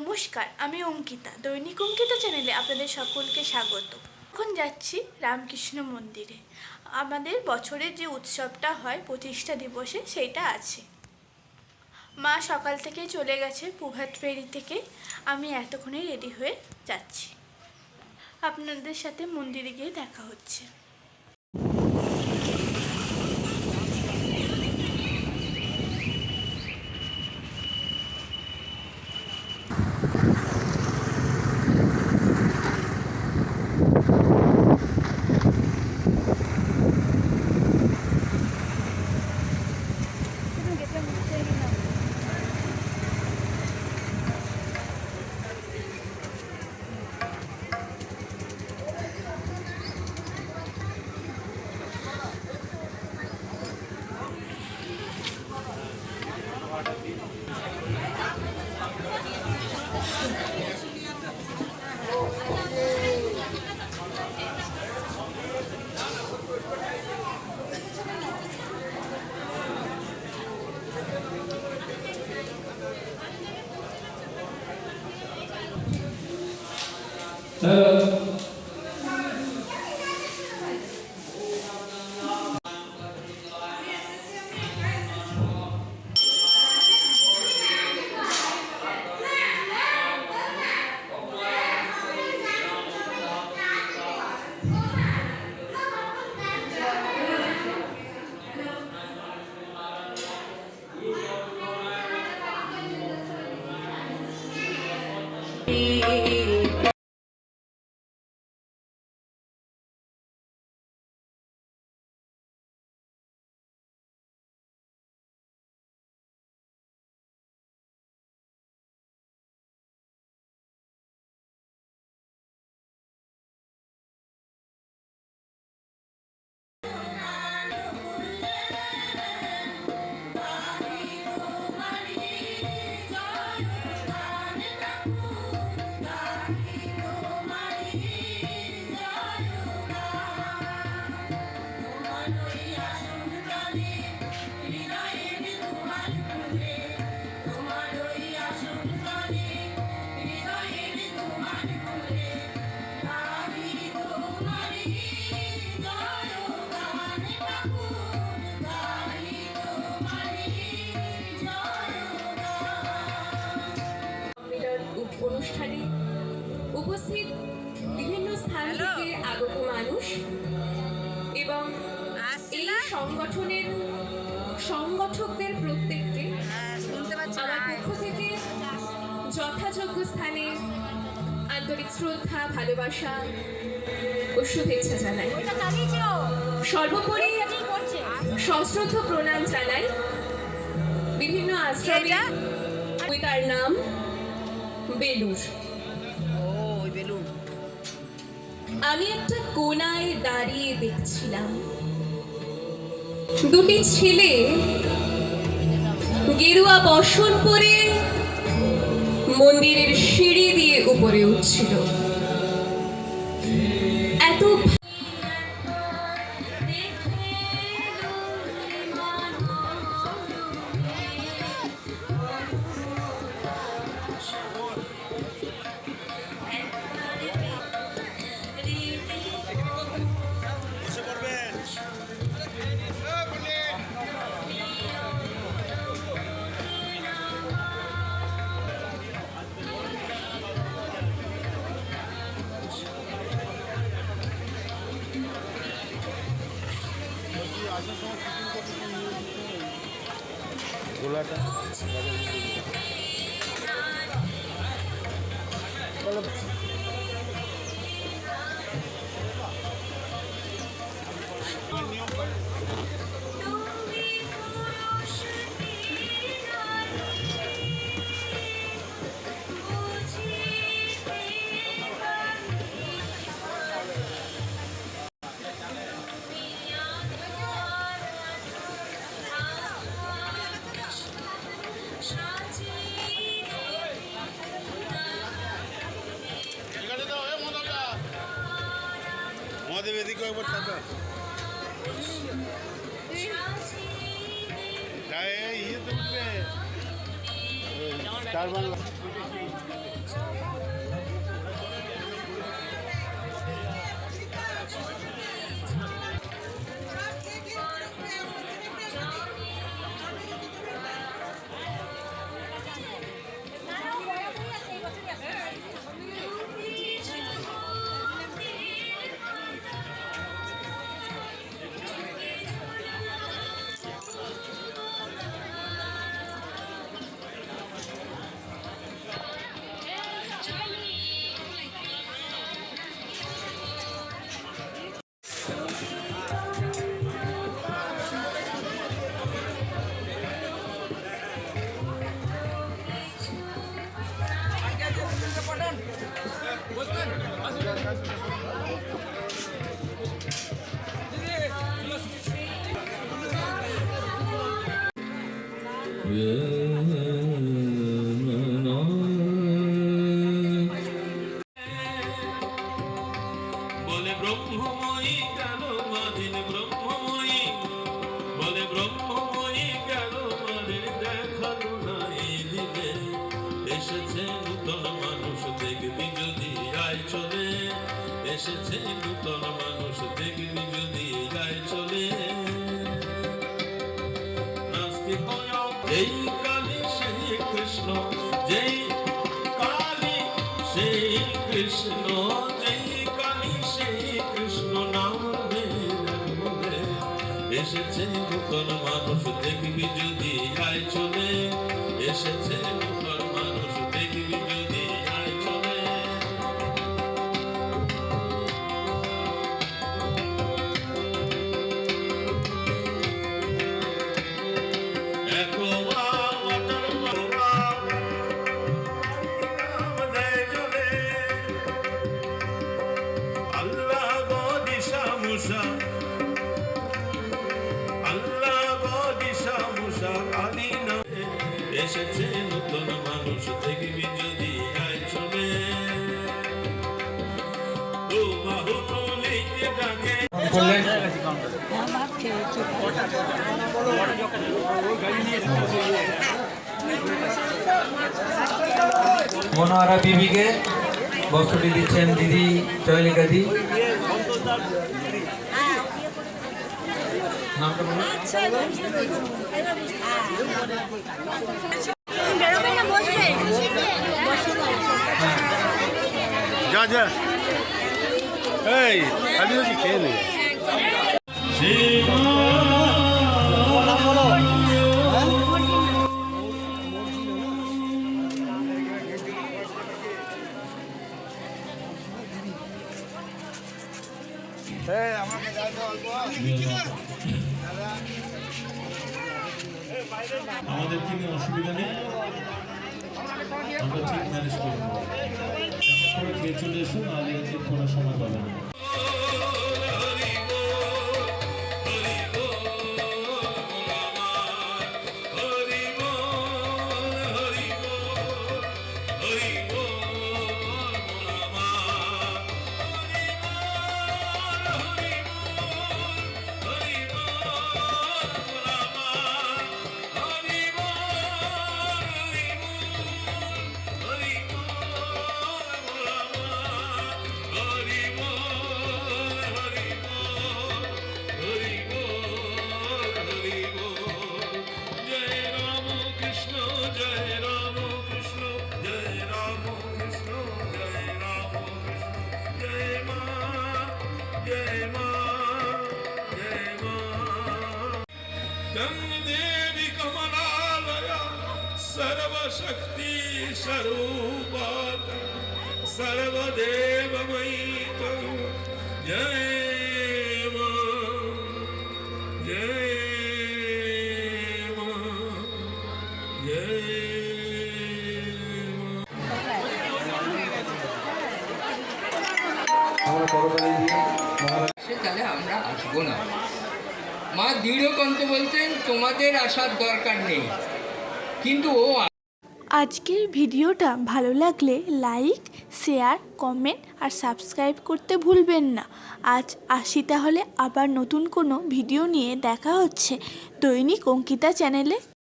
নমস্কার, আমি অঙ্কিতা। দৈনিক অঙ্কিতা চ্যানেলে আপনাদের সকলকে স্বাগত। এখন যাচ্ছি রামকৃষ্ণ মন্দিরে। আমাদের বছরের যে উৎসবটা হয়, প্রতিষ্ঠা দিবসে সেইটা আছে। মা সকাল থেকে চলে গেছে প্রভাত ফেরি থেকে। আমি এতক্ষণে রেডি হয়ে যাচ্ছি। আপনাদের সাথে মন্দিরে গিয়ে দেখা হচ্ছে। 来 আগত মানুষ এবং এই সংগঠনের সংগঠকদের প্রত্যেককে আমার পক্ষ থেকে যথাযোগ্য স্থানে আন্তরিক শ্রদ্ধা ভালোবাসা ও শুভেচ্ছা জানাই। সর্বোপরি সশ্রদ্ধ প্রণাম জানাই। বিভিন্ন আশ্রমে তার নাম বেলুর আমি একটা কোনায় দাঁড়িয়ে দেখছিলাম। দুটি ছেলে গেরুয়া বসন পরে মন্দিরের সিঁড়ি দিয়ে উপরে উঠছিল। আমাদের চার বাংলা বলে ব্রহ্মময়ী কেন মাদিন ব্রহ্মময়ী? বলে ব্রহ্মময়ী কেন মাদিন দেখাল না এই এসেছে নূতন মানুষ দেখবি যদি আয় চলে। এসেছে নূতন মানুষ কৃষ্ণ যেই কালী সেই কৃষ্ণ নাম এসেছে নতুন মানুষ দেখবি যদি আয় চলে। এসেছে দেখবি যদি আয় চলে ও বাহু করলেন? মনোয়ারা বিবিকে বস্ত্রটি দিচ্ছেন দিদি চয়নিকা দি। নামটা যা যা এই খালি হচ্ছে খেয়ে নে আমাদের কোনো অসুবিধা নেই। আমরা ঠিক ম্যানেজ করব খেয়ে চলে এসো নাহলে ঠিক কোনো সময় পাবে না। देवी कमलालया सर्वशक्ति स्वरूपाता। सर्वदेवमयी जय Ahora por মা দৃঢ়কণ্ঠ বলতেন তোমাদের আসার দরকার নেই। কিন্তু ও আজকের ভিডিওটা ভালো লাগলে লাইক, শেয়ার, কমেন্ট আর সাবস্ক্রাইব করতে ভুলবেন না। আজ আসি তাহলে আবার নতুন কোনো ভিডিও নিয়ে দেখা হচ্ছে। দৈনিক অঙ্কিতা চ্যানেলে।